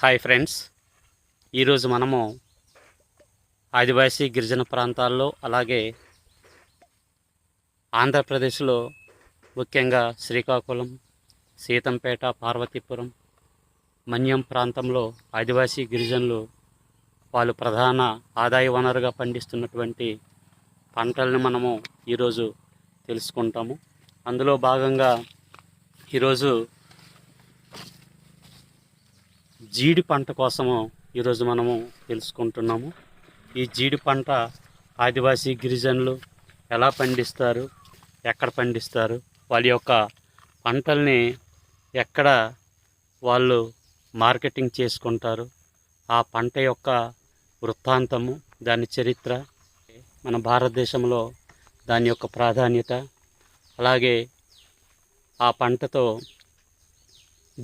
Hi friends. ఈరోజు మనము ఆదివాసీ గిరిజన ప్రాంతాల్లో అలాగే ఆంధ్రప్రదేశ్లో ముఖ్యంగా శ్రీకాకుళం సీతంపేట పార్వతీపురం మన్యం ప్రాంతంలో ఆదివాసీ గిరిజనులు వాళ్ళు ప్రధాన ఆదాయ వనరుగా పండిస్తున్నటువంటి పంటలను మనము ఈరోజు తెలుసుకుంటాము. అందులో భాగంగా ఈరోజు జీడి పంట కోసము ఈరోజు మనము తెలుసుకుంటున్నాము. ఈ జీడి పంట ఆదివాసీ గిరిజనులు ఎలా పండిస్తారు ఎక్కడ పండిస్తారు వాళ్ళ యొక్క పంటల్ని ఎక్కడ వాళ్ళు మార్కెటింగ్ చేసుకుంటారు ఆ పంట యొక్క వృత్తాంతము దాని చరిత్ర మన భారతదేశంలో దాని యొక్క ప్రాధాన్యత అలాగే ఆ పంటతో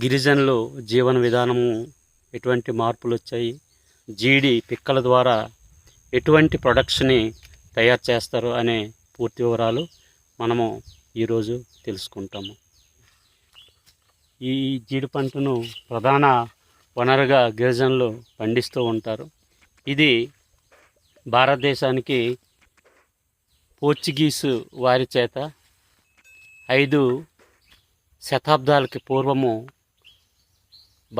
గిరిజనులు జీవన విధానము ఎటువంటి మార్పులు వచ్చాయి జీడి పిక్కల ద్వారా ఎటువంటి ప్రొడక్ట్స్ని తయారు చేస్తారు అనే పూర్తి వివరాలు మనము ఈరోజు తెలుసుకుంటాము. ఈ జీడి పంటను ప్రధాన వనరుగా గిరిజనులు పండిస్తూ ఉంటారు. ఇది భారతదేశానికి పోర్చుగీసు వారి చేత ఐదు శతాబ్దాలకి పూర్వము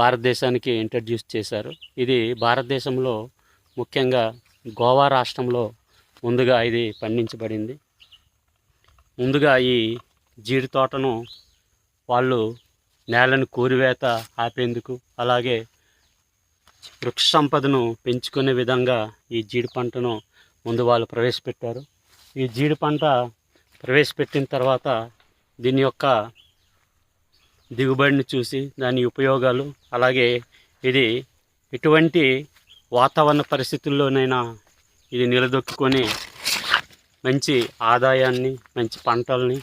భారతదేశానికి ఇంట్రడ్యూస్ చేశారు. ఇది భారతదేశంలో ముఖ్యంగా గోవా రాష్ట్రంలో ముందుగా ఇది పండించబడింది. ముందుగా ఈ జీడి తోటను వాళ్ళు నేలను కూరివేత ఆపేందుకు అలాగే వృక్ష సంపదను పెంచుకునే విధంగా ఈ జీడి పంటను ముందు వాళ్ళు ప్రవేశపెట్టారు. ఈ జీడి పంట ప్రవేశపెట్టిన తర్వాత దీని యొక్క దిగుబడిని చూసి దాని ఉపయోగాలు అలాగే ఇది ఎటువంటి వాతావరణ పరిస్థితుల్లోనైనా ఇది నిలదొక్కుని మంచి ఆదాయాన్ని మంచి పంటల్ని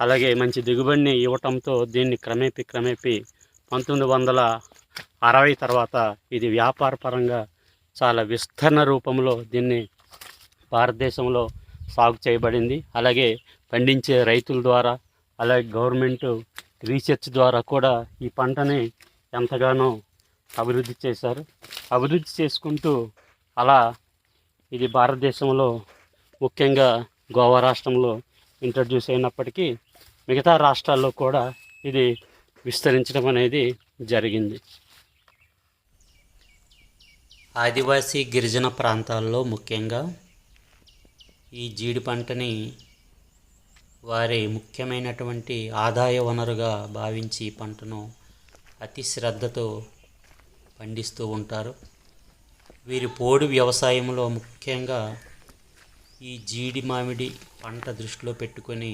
అలాగే మంచి దిగుబడిని ఇవ్వటంతో దీన్ని క్రమేపీ క్రమేపీ పంతొమ్మిది వందల అరవై తర్వాత ఇది వ్యాపార పరంగా చాలా విస్తరణ రూపంలో దీన్ని భారతదేశంలో సాగు చేయబడింది. అలాగే పండించే రైతుల ద్వారా అలాగే గవర్నమెంట్ రీసెర్చ్ ద్వారా కూడా ఈ పంటని ఎంతగానో అభివృద్ధి చేశారు. అభివృద్ధి చేసుకుంటూ అలా ఇది భారతదేశంలో ముఖ్యంగా గోవా రాష్ట్రంలో ఇంట్రడ్యూస్ అయినప్పటికీ మిగతా రాష్ట్రాల్లో కూడా ఇది విస్తరించడం అనేది జరిగింది. ఆదివాసీ గిరిజన ప్రాంతాల్లో ముఖ్యంగా ఈ జీడి పంటని వారి ముఖ్యమైనటువంటి ఆదాయ వనరుగా భావించి ఈ పంటను అతి శ్రద్ధతో పండిస్తూ ఉంటారు. వీరి పోడు వ్యవసాయంలో ముఖ్యంగా ఈ జీడి మామిడి పంట దృష్టిలో పెట్టుకొని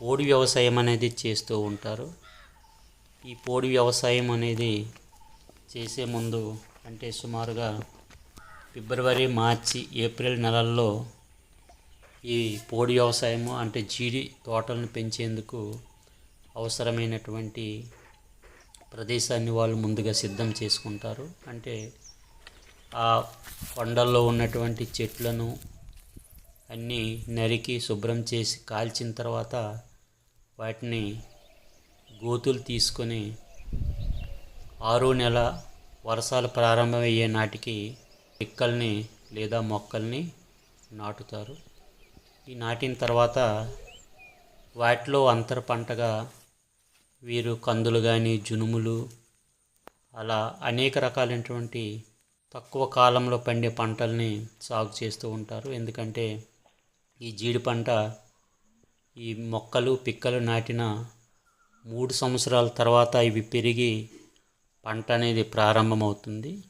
పోడు వ్యవసాయం అనేది చేస్తూ ఉంటారు. ఈ పోడు వ్యవసాయం అనేది చేసే ముందు అంటే సుమారుగా ఫిబ్రవరి మార్చి ఏప్రిల్ నెలల్లో ఈ పోడి వ్యవసాయము అంటే జీడి తోటలను పెంచేందుకు అవసరమైనటువంటి ప్రదేశాన్ని వాళ్ళు ముందుగా సిద్ధం చేసుకుంటారు. అంటే ఆ కొండల్లో ఉన్నటువంటి చెట్లను అన్నీ నరికి శుభ్రం చేసి కాల్చిన తర్వాత వాటిని గోతులు తీసుకొని ఆరో నెల వర్షాలు ప్రారంభమయ్యే నాటికి పిక్కల్ని లేదా మొక్కల్ని నాటుతారు. ఈ నాటిన తర్వాత వాటిలో అంతర పంటగా వీరు కందులు కానీ జునుములు అలా అనేక రకాలైనటువంటి తక్కువ కాలంలో పండే పంటల్ని సాగు చేస్తూ ఉంటారు. ఎందుకంటే ఈ జీడి పంట ఈ మొక్కలు పిక్కలు నాటిన మూడు సంవత్సరాల తర్వాత ఇవి పెరిగి పంట అనేది ప్రారంభమవుతుంది.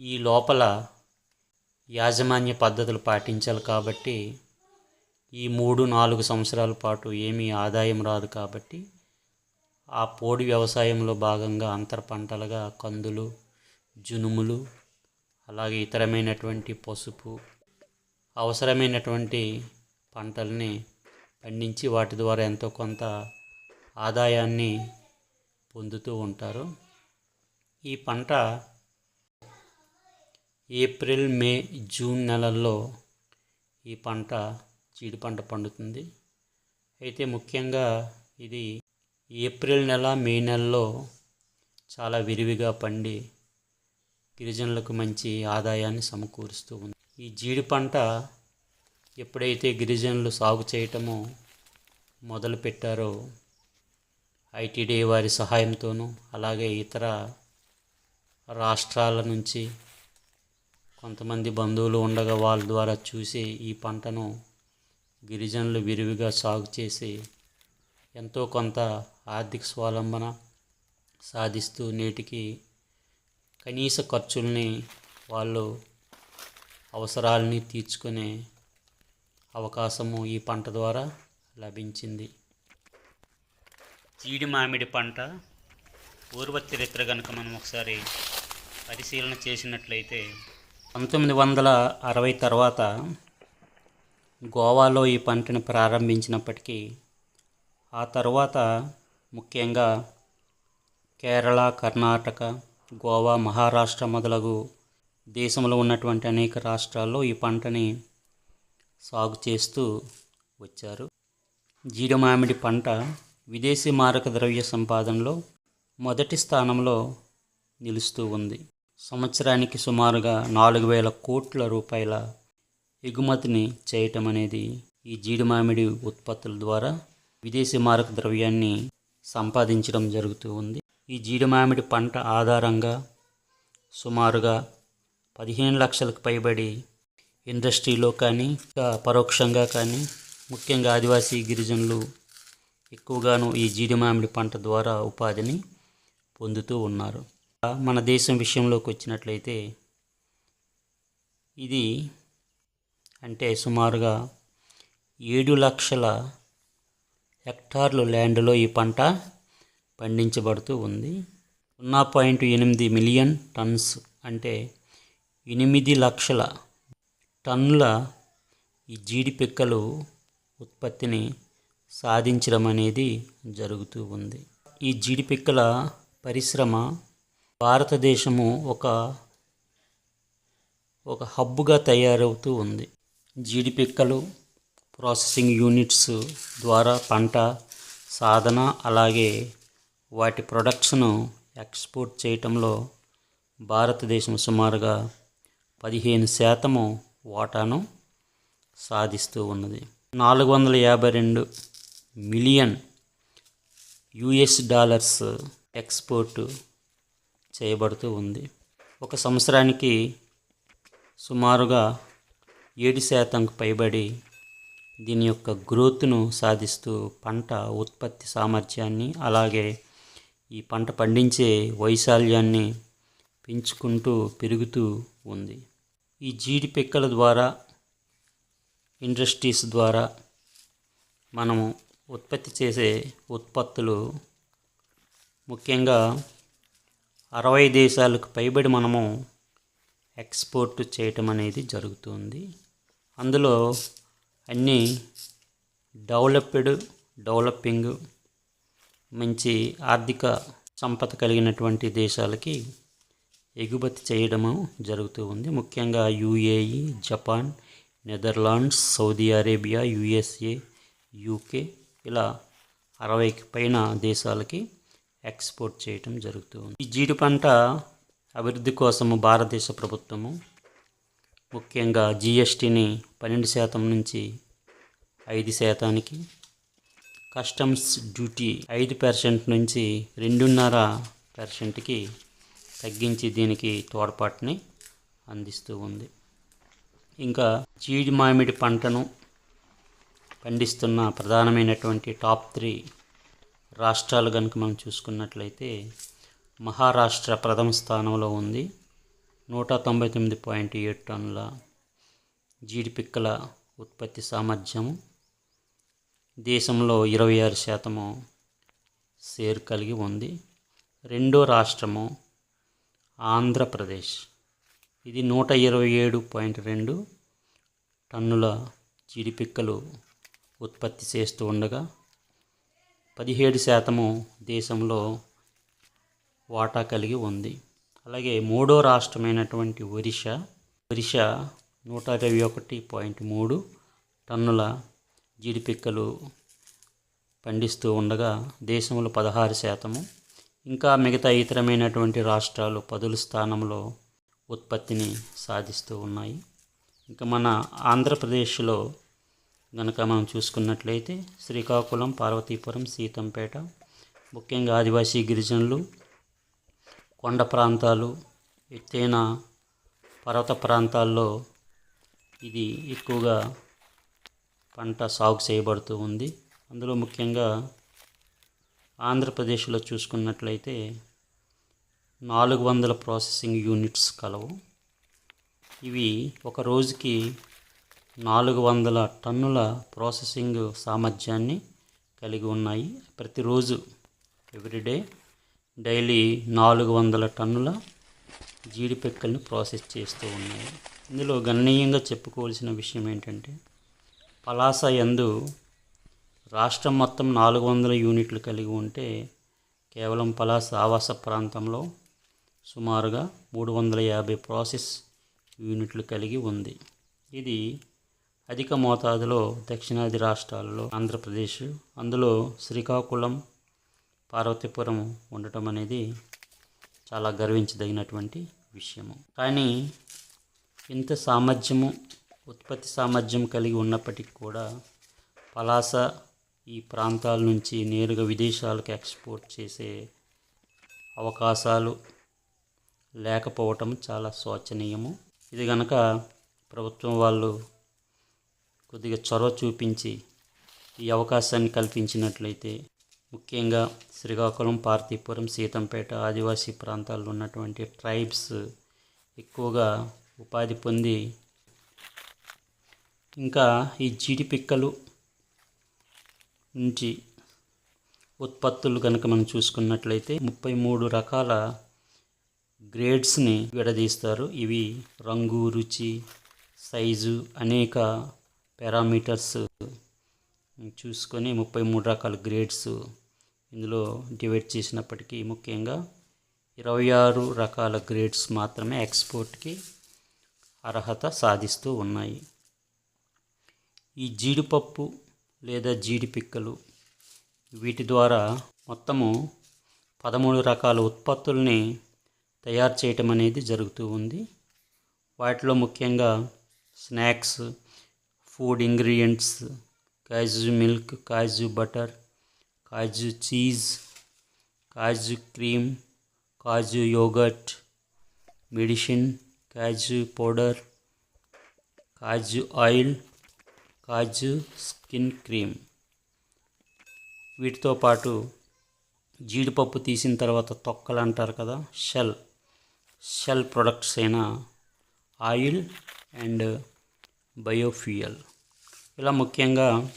ఈ లోపల యాజమాన్య పద్ధతులు పాటించాలి కాబట్టి ఈ మూడు నాలుగు సంవత్సరాల పాటు ఏమీ ఆదాయం రాదు కాబట్టి ఆ పోడి వ్యవసాయంలో భాగంగా అంతర పంటలుగా కందులు జునుములు అలాగే ఇతరమైనటువంటి పసుపు అవసరమైనటువంటి పంటల్ని పండించి వాటి ద్వారా ఎంతో కొంత ఆదాయాన్ని పొందుతూ ఉంటారు. ఈ పంట ఏప్రిల్ మే జూన్ నెలల్లో ఈ పంట జీడి పంట పండుతుంది. అయితే ముఖ్యంగా ఇది ఏప్రిల్ నెల మే నెలలో చాలా విరివిగా పండి గిరిజనులకు మంచి ఆదాయాన్ని సమకూరుస్తూ ఉంది. ఈ జీడి పంట ఎప్పుడైతే గిరిజనులు సాగు చేయటమో మొదలుపెట్టారో ఐటీడీ వారి సహాయంతోనూ అలాగే ఇతర రాష్ట్రాల నుంచి కొంతమంది బంధువులు ఉండగా వాళ్ళ ద్వారా చూసి ఈ పంటను గిరిజనులు విరివిగా సాగు చేసి ఎంతో కొంత ఆర్థిక స్వావలంబన సాధిస్తూ నేటికి కనీస ఖర్చుల్ని వాళ్ళు అవసరాలని తీర్చుకునే అవకాశము ఈ పంట ద్వారా లభించింది. జీడి మామిడి పంట పూర్వ చరిత్ర కనుక మనం ఒకసారి పరిశీలన చేసినట్లయితే పంతొమ్మిది వందల అరవై తర్వాత గోవాలో ఈ పంటను ప్రారంభించినప్పటికీ ఆ తర్వాత ముఖ్యంగా కేరళ కర్ణాటక గోవా మహారాష్ట్ర మొదలగు దేశంలో ఉన్నటువంటి అనేక రాష్ట్రాల్లో ఈ పంటని సాగు చేస్తూ వచ్చారు. జీడి మామిడి పంట విదేశీ మారక ద్రవ్య సంపాదనలో మొదటి స్థానంలో నిలుస్తూ ఉంది. సంవత్సరానికి సుమారుగా నాలుగు వేల కోట్ల రూపాయల ఎగుమతిని చేయటం అనేది ఈ జీడి మామిడి ఉత్పత్తుల ద్వారా విదేశీ మారక ద్రవ్యాన్ని సంపాదించడం జరుగుతూ ఉంది. ఈ జీడి మామిడి పంట ఆధారంగా సుమారుగా పదిహేను లక్షలకు పైబడి ఇండస్ట్రీలో కానీ పరోక్షంగా కానీ ముఖ్యంగా ఆదివాసీ గిరిజనులు ఎక్కువగాను ఈ జీడి మామిడి పంట ద్వారా ఉపాధిని పొందుతూ ఉన్నారు. మన దేశం విషయంలోకి వచ్చినట్లయితే ఇది అంటే సుమారుగా ఏడు లక్షల హెక్టార్లు ల్యాండ్లో ఈ పంట పండించబడుతూ ఉంది. సున్నా పాయింట్ ఎనిమిది మిలియన్ టన్స్ అంటే ఎనిమిది లక్షల టన్నుల ఈ జీడి పిక్కలు ఉత్పత్తిని సాధించడం అనేది జరుగుతూ ఉంది. ఈ జీడి పిక్కల పరిశ్రమ భారతదేశము ఒక ఒక హబ్బుగా తయారవుతూ ఉంది. జీడి పిక్కలు ప్రాసెసింగ్ యూనిట్స్ ద్వారా పంట సాధన అలాగే వాటి ప్రొడక్ట్స్ను ఎక్స్పోర్ట్ చేయటంలో భారతదేశం సుమారుగా పదిహేను శాతము వాటాను సాధిస్తూ ఉన్నది. నాలుగు వందల యాభై రెండు మిలియన్ యుఎస్ డాలర్స్ ఎక్స్పోర్ట్ చేయబడుతూ ఉంది. ఒక సంవత్సరానికి సుమారుగా ఏడు శాతంకు పైబడి దీని యొక్క గ్రోత్ను సాధిస్తూ పంట ఉత్పత్తి సామర్థ్యాన్ని అలాగే ఈ పంట పండించే వైశాల్యాన్ని పెంచుకుంటూ పెరుగుతూ ఉంది. ఈ జీడి పిక్కల ద్వారా ఇండస్ట్రీస్ ద్వారా మనము ఉత్పత్తి చేసే ఉత్పత్తులు ముఖ్యంగా అరవై దేశాలకు పైబడి మనము ఎక్స్పోర్ట్ చేయటం అనేది జరుగుతుంది అందులో అన్నీ డెవలప్డ్ డెవలపింగ్ మంచి ఆర్థిక సంపద కలిగినటువంటి దేశాలకి ఎగుమతి చేయడము జరుగుతూ ఉంది. ముఖ్యంగా UAE Japan Netherlands Saudi Arabia USA UK ఇలా అరవైకి పైన దేశాలకి ఎక్స్పోర్ట్ చేయటం జరుగుతూ ఉంది. ఈ జీడి పంట అభివృద్ధి కోసము భారతదేశ ప్రభుత్వము ముఖ్యంగా జిఎస్టీని పన్నెండు శాతం నుంచి ఐదు శాతానికి. కస్టమ్స్ డ్యూటీ ఐదు పర్సెంట్ నుంచి రెండున్నర పర్సెంట్కి తగ్గించి దీనికి తోడ్పాటుని అందిస్తూ ఉంది. ఇంకా జీడి మామిడి పంటను పండిస్తున్న ప్రధానమైనటువంటి టాప్ త్రీ రాష్ట్రాలు కనుక మనం చూసుకున్నట్లయితే మహారాష్ట్ర ప్రథమ స్థానంలో ఉంది. నూట తొంభై తొమ్మిది పాయింట్ ఏడు టన్నుల జీడిపిక్కల ఉత్పత్తి సామర్థ్యము దేశంలో ఇరవై ఆరు శాతము షేర్ కలిగి ఉంది. రెండో రాష్ట్రము ఆంధ్రప్రదేశ్. ఇది నూట ఇరవై ఏడు పాయింట్ రెండు టన్నుల జీడిపిక్కలు ఉత్పత్తి చేస్తూ ఉండగా పదిహేడు శాతము దేశంలో వాటా కలిగి ఉంది. అలాగే మూడో రాష్ట్రమైనటువంటి ఒరిషా ఒరిషా నూట ఇరవై ఒకటి పాయింట్ మూడు టన్నుల జీడిపిక్కలు పండిస్తూ ఉండగా దేశంలో పదహారు శాతము ఇంకా మిగతా ఇతరమైనటువంటి రాష్ట్రాలు పదుల స్థానంలో ఉత్పత్తిని సాధిస్తూ ఉన్నాయి. ఇంకా మన ఆంధ్రప్రదేశ్లో గనక మనం చూసుకున్నట్లయితే శ్రీకాకుళం పార్వతీపురం సీతంపేట ముఖ్యంగా ఆదివాసీ గిరిజనులు కొండ ప్రాంతాలు ఎత్తైన పర్వత ప్రాంతాల్లో ఇది ఎక్కువగా పంట సాగు చేయబడుతూ ఉంది. అందులో ముఖ్యంగా ఆంధ్రప్రదేశ్లో చూసుకున్నట్లయితే నాలుగు వందల ప్రాసెసింగ్ యూనిట్స్ కలవు. ఇవి ఒక రోజుకి నాలుగు వందల టన్నుల ప్రాసెసింగ్ సామర్థ్యాన్ని కలిగి ఉన్నాయి. ప్రతిరోజు ఎవ్రీడే డైలీ నాలుగు వందల టన్నుల జీడిపెక్కల్ని ప్రాసెస్ చేస్తూ ఉన్నాయి. ఇందులో గణనీయంగా చెప్పుకోవాల్సిన విషయం ఏంటంటే పలాస యందు రాష్ట్రం మొత్తం నాలుగు వందల యూనిట్లు కలిగి ఉంటే కేవలం పలాస ఆవాస ప్రాంతంలో సుమారుగా మూడు వందల యాభై ప్రాసెస్ యూనిట్లు కలిగి ఉంది. ఇది అధిక మోతాదులో దక్షిణాది రాష్ట్రాలలో ఆంధ్రప్రదేశ్ అందులో శ్రీకాకుళం పార్వతీపురం ఉండటం అనేది చాలా గర్వించదగినటువంటి విషయము. కానీ ఇంత సామర్థ్యము ఉత్పత్తి సామర్థ్యం కలిగి ఉన్నప్పటికీ కూడా పలాస ఈ ప్రాంతాల నుంచి నేరుగా విదేశాలకు ఎక్స్పోర్ట్ చేసే అవకాశాలు లేకపోవటం చాలా శోచనీయము. ఇది కనుక ప్రభుత్వం వాళ్ళు కొద్దిగా చొరవ చూపించి ఈ అవకాశాన్ని కల్పించినట్లయితే ముఖ్యంగా శ్రీకాకుళం పార్తీపురం సీతంపేట ఆదివాసీ ప్రాంతాల్లో ఉన్నటువంటి ట్రైబ్స్ ఎక్కువగా ఉపాధి పొంది ఇంకా ఈ జీడి పిక్కలు నుంచి ఉత్పత్తులు కనుక మనం చూసుకున్నట్లయితే ముప్పై మూడు రకాల గ్రేడ్స్ని విడదీస్తారు. ఇవి రంగు రుచి సైజు అనేక పారామీటర్స్ చూసుకొని ముప్పై మూడు రకాల గ్రేడ్స్ ఇందులో డివైడ్ చేసినప్పటికీ ముఖ్యంగా ఇరవై ఆరు రకాల గ్రేడ్స్ మాత్రమే ఎక్స్పోర్ట్కి అర్హత సాధిస్తూ ఉన్నాయి. ఈ జీడిపప్పు లేదా జీడి పిక్కలు వీటి ద్వారా మొత్తము పదమూడు రకాల ఉత్పత్తుల్ని తయారు చేయటం అనేది జరుగుతూ ఉంది. వాటిలో ముఖ్యంగా snacks food ingredients kaju milk kaju butter kaju cheese kaju cream kaju yogurt medicine kaju powder kaju oil kaju skin cream. వీటితో పాటు జీడిపప్పు తీసిన తర్వాత తొక్కలు అంటారు కదా షెల్. షెల్ ప్రొడక్ట్స్ అయిన ఆయిల్ అండ్ బయోఫ్యూయల్. ఇలా ముఖ్యంగా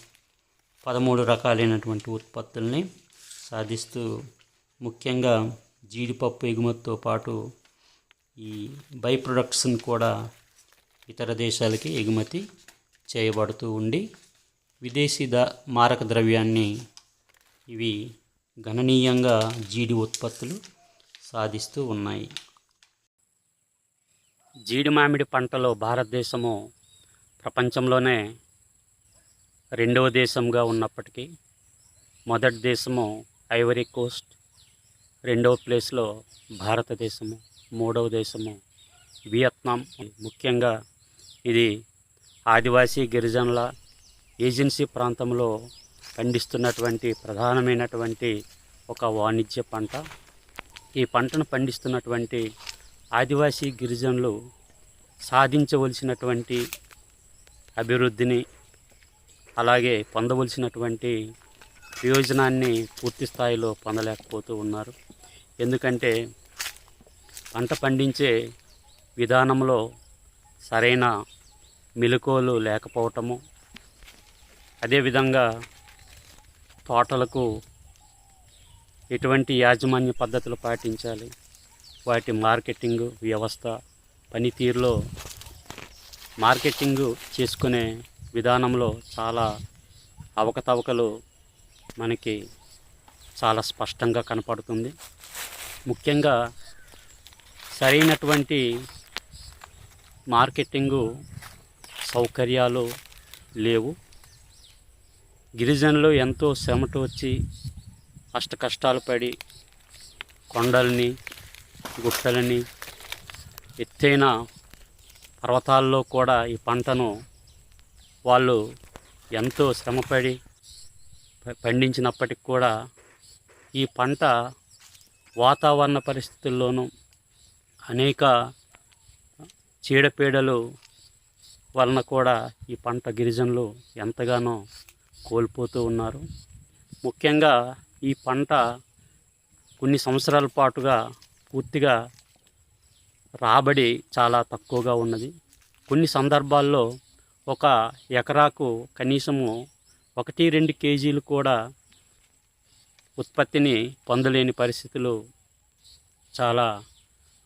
పదమూడు రకాలైనటువంటి ఉత్పత్తుల్ని సాధిస్తూ ముఖ్యంగా జీడిపప్పు ఎగుమతితో పాటు ఈ బై ప్రొడక్ట్స్ని కూడా ఇతర దేశాలకి ఎగుమతి చేయబడుతూ ఉండి విదేశీ ద మారక ద్రవ్యాన్ని ఇవి గణనీయంగా జీడి ఉత్పత్తులు సాధిస్తూ ఉన్నాయి. జీడి మామిడి పంటలో భారతదేశము ప్రపంచంలోనే రెండవ దేశంగా ఉన్నప్పటికీ మొదటి దేశము ఐవరీ కోస్ట్ రెండవ ప్లేస్లో భారతదేశము మూడవ దేశము వియత్నాం ముఖ్యంగా ఇది ఆదివాసీ గిరిజనుల ఏజెన్సీ ప్రాంతంలో పండిస్తున్నటువంటి ప్రధానమైనటువంటి ఒక వాణిజ్య పంట. ఈ పంటను పండిస్తున్నటువంటి ఆదివాసీ గిరిజనులు సాధించవలసినటువంటి అభివృద్ధిని అలాగే పొందవలసినటువంటి ప్రయోజనాన్ని పూర్తి స్థాయిలో పొందలేకపోతూ ఉన్నారు. ఎందుకంటే పంట పండించే విధానంలో సరైన మెలకువలు లేకపోవటము. అదేవిధంగా తోటలకు ఎటువంటి యాజమాన్య పద్ధతులు పాటించాలి? వాటి మార్కెటింగ్ వ్యవస్థ పనితీరులో మార్కెటింగ్ చేసుకునే విధానంలో చాలా అవకతవకలు మనకి చాలా స్పష్టంగా కనపడుతుంది. ముఖ్యంగా సరైనటువంటి మార్కెటింగు సౌకర్యాలు లేవు. గిరిజనులు ఎంతో శ్రమట వచ్చి అష్ట కష్టాలు పడి కొండల్ని గుట్టలని ఎత్తైన పర్వతాల్లో కూడా ఈ పంటను వాళ్ళు ఎంతో శ్రమపడి ప- పండించినప్పటికి కూడా ఈ పంట వాతావరణ పరిస్థితుల్లోనూ అనేక చీడపీడలు వలన కూడా ఈ పంట గిరిజనులు ఎంతగానో కోల్పోతూ ఉన్నారు. ముఖ్యంగా ఈ పంట కొన్ని సంవత్సరాల పాటుగా పూర్తిగా రాబడి చాలా తక్కువగా ఉన్నది. కొన్ని సందర్భాల్లో ఒక ఎకరాకు కనీసము ఒకటి రెండు కేజీలు కూడా ఉత్పత్తిని పొందలేని పరిస్థితులు చాలా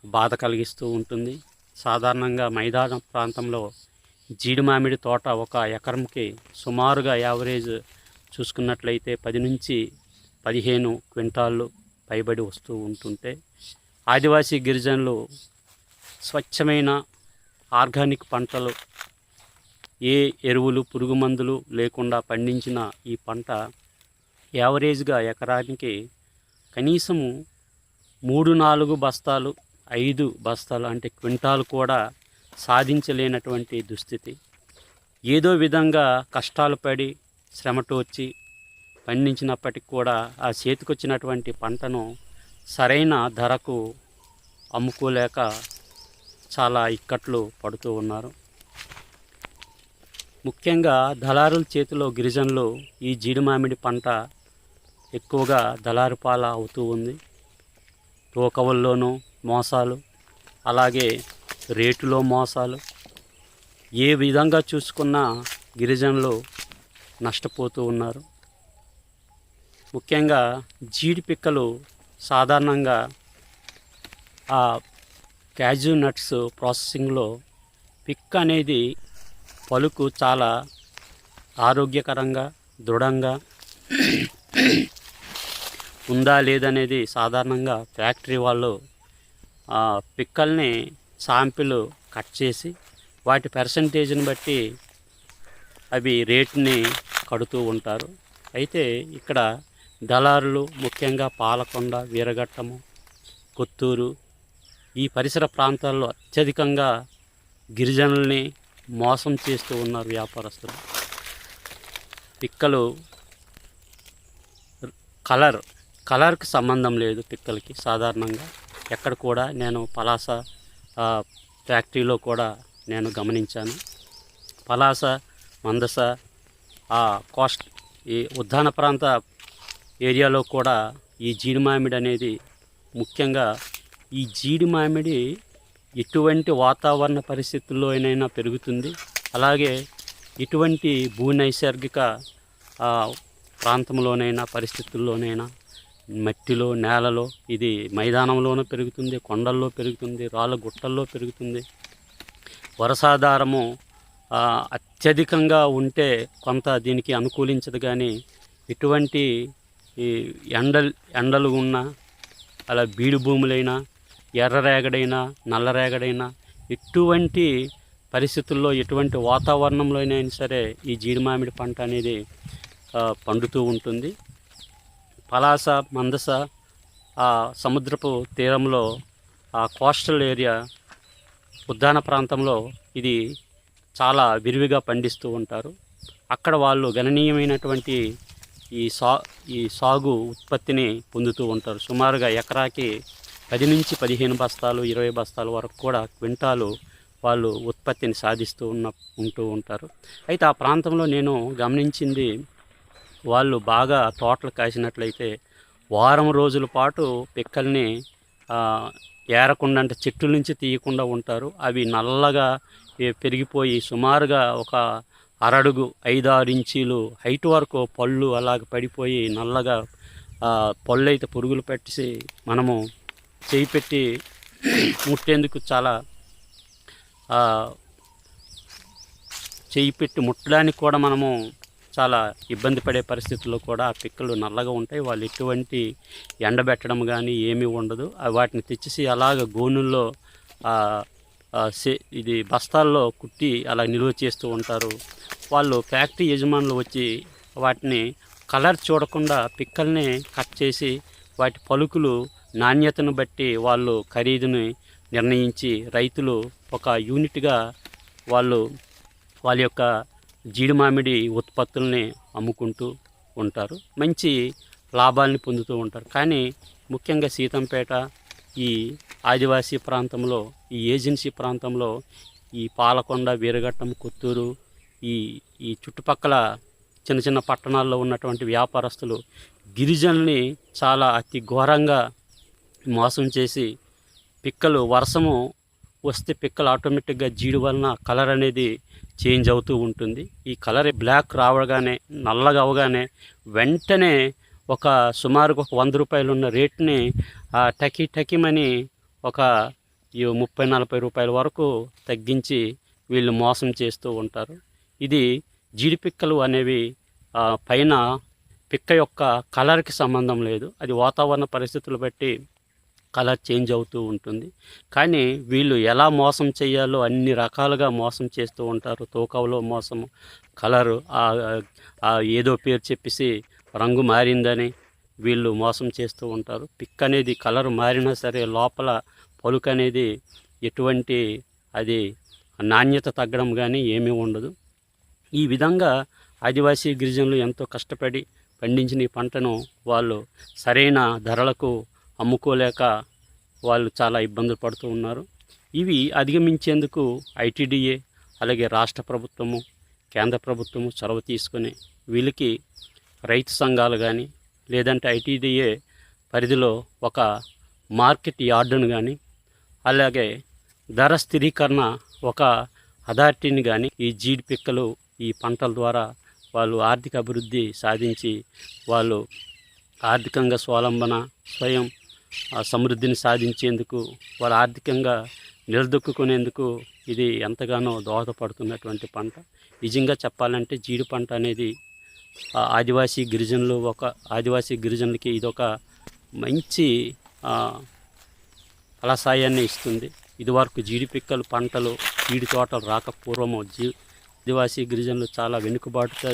బాధ కలిగిస్తూ ఉంటుంది. సాధారణంగా మైదాన ప్రాంతంలో జీడి మామిడి తోట ఒక ఎకరంకి సుమారుగా యావరేజ్ చూసుకున్నట్లయితే పది నుంచి పదిహేను క్వింటాళ్ళు పైబడి వస్తూ ఉంటుంటే ఆదివాసీ గిరిజనులు స్వచ్ఛమైన ఆర్గానిక్ పంటలు ఏ ఎరువులు పురుగు మందులు లేకుండా పండించిన ఈ పంట యావరేజ్గా ఎకరానికి కనీసము మూడు నాలుగు బస్తాలు ఐదు బస్తాలు అంటే క్వింటాలు కూడా సాధించలేనటువంటి దుస్థితి. ఏదో విధంగా కష్టాలు పడి శ్రమటోర్చి పండించినప్పటికి కూడా ఆ చేతికొచ్చినటువంటి పంటను సరైన ధరకు అమ్ముకోలేక చాలా ఇక్కట్లు పడుతూ ఉన్నారు. ముఖ్యంగా దళారుల చేతిలో గిరిజనులు ఈ జీడి మామిడి పంట ఎక్కువగా దళారు పాల అవుతూ ఉంది. తూకవల్లోనూ మోసాలు అలాగే రేటులో మోసాలు ఏ విధంగా చూసుకున్నా గిరిజనులు నష్టపోతూ ఉన్నారు. ముఖ్యంగా జీడి పిక్కలు సాధారణంగా ఆ క్యాజు నట్స్ ప్రాసెసింగ్లో పిక్ అనేది పలుకు చాలా ఆరోగ్యకరంగా దృఢంగా ఉందా లేదనేది సాధారణంగా ఫ్యాక్టరీ వాళ్ళు ఆ పిక్కల్ని శాంపిల్ కట్ చేసి వాటి పర్సంటేజ్ని బట్టి అవి రేట్ని కడుతూ ఉంటారు. అయితే ఇక్కడ దళారులు ముఖ్యంగా పాలకొండ వీరఘట్టము కొత్తూరు ఈ పరిసర ప్రాంతాల్లో అత్యధికంగా గిరిజనుల్ని మోసం చేస్తూ ఉన్నారు వ్యాపారస్తులు. పిక్కలు కలర్ కలర్కి సంబంధం లేదు పిక్కలకి సాధారణంగా. ఎక్కడ కూడా నేను పలాస ఫ్యాక్టరీలో కూడా నేను గమనించాను. పలాస మందస ఆ కోస్ట్ ఈ ఉద్దాన ప్రాంత ఏరియాలో కూడా ఈ జీడి మామిడి అనేది ముఖ్యంగా ఈ జీడి మామిడి ఎటువంటి వాతావరణ పరిస్థితుల్లో అయినా పెరుగుతుంది. అలాగే ఎటువంటి భూ నైసర్గిక ప్రాంతంలోనైనా పరిస్థితుల్లోనైనా మట్టిలో నేలలో ఇది మైదానంలోనూ పెరుగుతుంది కొండల్లో పెరుగుతుంది రాళ్ళ గుట్టల్లో పెరుగుతుంది. వరసాధారము అత్యధికంగా ఉంటే కొంత దీనికి అనుకూలించదు కానీ ఎటువంటి ఈ ఎండలు ఎండలు ఉన్నా అలా బీడు భూములైనా ఎర్రరేగడైనా నల్లరేగడైనా ఎటువంటి పరిస్థితుల్లో ఎటువంటి వాతావరణంలోనైనా సరే ఈ జీడి మామిడి పంట అనేది పండుతూ ఉంటుంది. పలాస మందస ఆ సముద్రపు తీరంలో ఆ కోస్టల్ ఏరియా ఉద్యాన ప్రాంతంలో ఇది చాలా విరివిగా పండిస్తూ ఉంటారు. అక్కడ వాళ్ళు గణనీయమైనటువంటి ఈ సా ఈ సాగు ఉత్పత్తిని పొందుతూ ఉంటారు. సుమారుగా ఎకరాకి పది నుంచి పదిహేను బస్తాలు ఇరవై బస్తాల వరకు కూడా క్వింటాలు వాళ్ళు ఉత్పత్తిని సాధిస్తూ ఉన్న ఉంటూ ఉంటారు. అయితే ఆ ప్రాంతంలో నేను గమనించింది వాళ్ళు బాగా తోటలు కాసినట్లయితే వారం రోజుల పాటు పిక్కల్ని ఏరకుండా అంటే చెట్టు నుంచి తీయకుండా ఉంటారు. అవి నల్లగా పెరిగిపోయి సుమారుగా ఒక అరడుగు ఐదు ఆరు ఇంచీలు హైట్ వరకు పళ్ళు అలాగ పడిపోయి నల్లగా పళ్ళైతే పళ్ళు అయితే పురుగులు పెట్టి మనము చేయి పెట్టి ముట్టేందుకు చాలా చేయి పెట్టి ముట్టడానికి కూడా మనము చాలా ఇబ్బంది పడే పరిస్థితుల్లో కూడా ఆ పిక్కలు నల్లగా ఉంటాయి. వాళ్ళు ఎటువంటి ఎండబెట్టడం కానీ ఏమీ ఉండదు. వాటిని తెచ్చేసి అలాగ గోనుల్లో సే- ఇది బస్తాల్లో కుట్టి అలా నిల్వ చేస్తూ ఉంటారు. వాళ్ళు ఫ్యాక్టరీ యజమానులు వచ్చి వాటిని కలర్ చూడకుండా పిక్కల్ని కట్ చేసి వాటి పలుకులు నాణ్యతను బట్టి వాళ్ళు ఖరీదుని నిర్ణయించి రైతులు ఒక యూనిట్గా వాళ్ళు వాళ్ళ యొక్క జీడి మామిడి ఉత్పత్తుల్ని అమ్ముకుంటూ ఉంటారు. మంచి లాభాల్ని పొందుతూ ఉంటారు. కానీ ముఖ్యంగా సీతంపేట ఈ ఆదివాసీ ప్రాంతంలో ఈ ఏజెన్సీ ప్రాంతంలో ఈ పాలకొండ వీరఘట్టం కొత్తూరు ఈ ఈ చుట్టుపక్కల చిన్న చిన్న పట్టణాల్లో ఉన్నటువంటి వ్యాపారస్తులు గిరిజనుల్ని చాలా అతి ఘోరంగా మోసం చేసి పిక్కలు వర్షము వస్తే పిక్కలు ఆటోమేటిక్గా జీడి వలన కలర్ అనేది చేంజ్ అవుతూ ఉంటుంది. ఈ కలర్ బ్లాక్ రావగానే నల్లగా అవగానే వెంటనే ఒక సుమారుగా ఒక వంద రూపాయలు ఉన్న రేట్ని ఆ టకి టకిమని ఒక ఈ ముప్పై నలభై రూపాయల వరకు తగ్గించి వీళ్ళు మోసం చేస్తూ ఉంటారు. ఇది జీడి పిక్కలు అనేవి ఆ, పైన పిక్క యొక్క కలర్కి సంబంధం లేదు. అది వాతావరణ పరిస్థితులు బట్టి కలర్ చేంజ్ అవుతూ ఉంటుంది. కానీ వీళ్ళు ఎలా మోసం చేయాలో అన్ని రకాలుగా మోసం చేస్తూ ఉంటారు. తూకంలో మోసము కలరు ఆ- ఏదో పేరు చెప్పేసి రంగు మారిందని వీళ్ళు మోసం చేస్తూ ఉంటారు. పిక్ అనేది కలర్ మారినా సరే లోపల పలుకు అనేది ఎటువంటి అది నాణ్యత తగ్గడం కానీ ఏమీ ఉండదు. ఈ విధంగా ఆదివాసీ గిరిజనులు ఎంతో కష్టపడి పండించిన ఈ పంటను వాళ్ళు సరైన ధరలకు అమ్ముకోలేక వాళ్ళు చాలా ఇబ్బందులు పడుతూ ఉన్నారు. ఇవి అధిగమించేందుకు ఐటీడీఏ అలాగే రాష్ట్ర ప్రభుత్వము కేంద్ర ప్రభుత్వము చొరవ తీసుకొని వీళ్ళకి రైతు సంఘాలు కానీ లేదంటే ఐటీడీఏ పరిధిలో ఒక మార్కెట్ యార్డును కానీ అలాగే ధర స్థిరీకరణ ఒక అథారిటీని కానీ ఈ జీడి పిక్కలు ఈ పంటల ద్వారా వాళ్ళు ఆర్థిక అభివృద్ధి సాధించి వాళ్ళు ఆర్థికంగా స్వాలంబన స్వయం సమృద్ధిని సాధించేందుకు వాళ్ళు ఆర్థికంగా నిలదొక్కునేందుకు ఇది ఎంతగానో దోహదపడుతున్నటువంటి పంట. నిజంగా చెప్పాలంటే జీడి పంట అనేది ఆదివాసీ గిరిజనులు ఒక ఆదివాసీ గిరిజనులకి ఇదొక మంచి ఫలసాయాన్ని ఇస్తుంది. ఇదివరకు జీడి పిక్కలు పంటలు జీడి తోటలు రాక పూర్వము జీ ఆదివాసీ గిరిజనులు చాలా వెనుకబాటుతో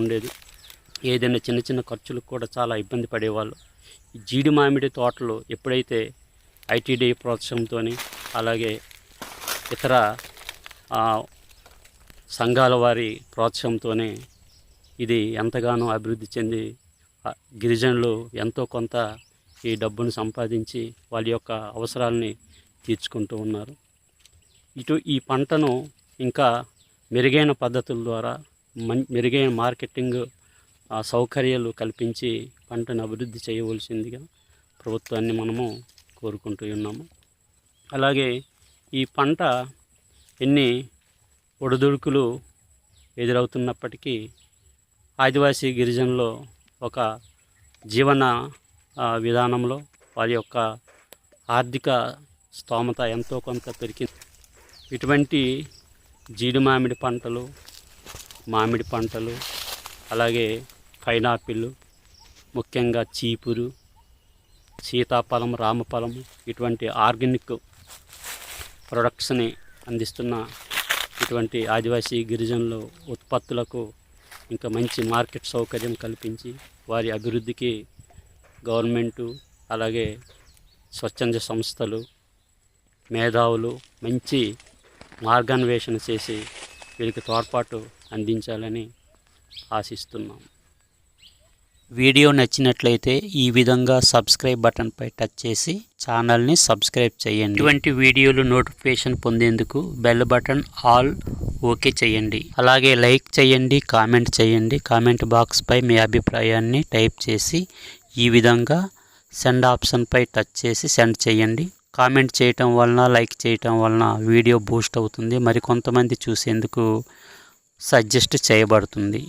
ఉండేది ఏదైనా చిన్న చిన్న ఖర్చులకు కూడా చాలా ఇబ్బంది పడేవాళ్ళు. జీడి మామిడి తోటలు ఎప్పుడైతే ఐటీడీ ప్రోత్సాహంతో అలాగే ఇతర సంఘాల వారి ప్రోత్సాహంతోనే ఇది ఎంతగానో అభివృద్ధి చెంది గిరిజనులు ఎంతో కొంత ఈ డబ్బును సంపాదించి వాళ్ళ యొక్క అవసరాలని తీర్చుకుంటూ ఉన్నారు. ఇటు ఈ పంటను ఇంకా మెరుగైన పద్ధతుల ద్వారా మెరుగైన మార్కెటింగ్ సౌకర్యాలు కల్పించి పంటను అభివృద్ధి చేయవలసిందిగా ప్రభుత్వాన్ని మనము కోరుకుంటూ ఉన్నాము. అలాగే ఈ పంట ఎన్ని ఒడిదుడుకులు ఎదురవుతున్నప్పటికీ ఆదివాసీ గిరిజనులు ఒక జీవన విధానంలో వారి యొక్క ఆర్థిక స్తోమత ఎంతో కొంత పెరిగింది. ఇటువంటి జీడి మామిడి పంటలు మామిడి పంటలు అలాగే పైనాపిల్ ముఖ్యంగా చీపురు సీతాఫలం రామఫలం ఇటువంటి ఆర్గానిక్ ప్రొడక్ట్స్ని అందిస్తున్న ఇటువంటి ఆదివాసీ గిరిజనులు ఉత్పత్తులకు ఇంకా మంచి మార్కెట్ సౌకర్యం కల్పించి వారి అభివృద్ధికి గవర్నమెంటు అలాగే స్వచ్ఛంద సంస్థలు మేధావులు మంచి మార్గాన్వేషణ చేసి వీరికి తోడ్పాటు అందించాలని ఆశిస్తున్నాం. వీడియో నచ్చినట్లయితే ఈ విధంగా సబ్స్క్రైబ్ బటన్పై టచ్ చేసి ఛానల్ని సబ్స్క్రైబ్ చేయండి. ఇటువంటి వీడియోలు నోటిఫికేషన్ పొందేందుకు బెల్ బటన్ ఆల్ ఓకే చేయండి. అలాగే లైక్ చేయండి కామెంట్ చేయండి. కామెంట్ బాక్స్పై మీ అభిప్రాయాన్ని టైప్ చేసి ఈ విధంగా సెండ్ ఆప్షన్పై టచ్ చేసి సెండ్ చేయండి. కామెంట్ చేయటం వలన లైక్ చేయటం వలన వీడియో బూస్ట్ అవుతుంది. మరి కొంతమంది చూసేందుకు సజెస్ట్ చేయబడుతుంది.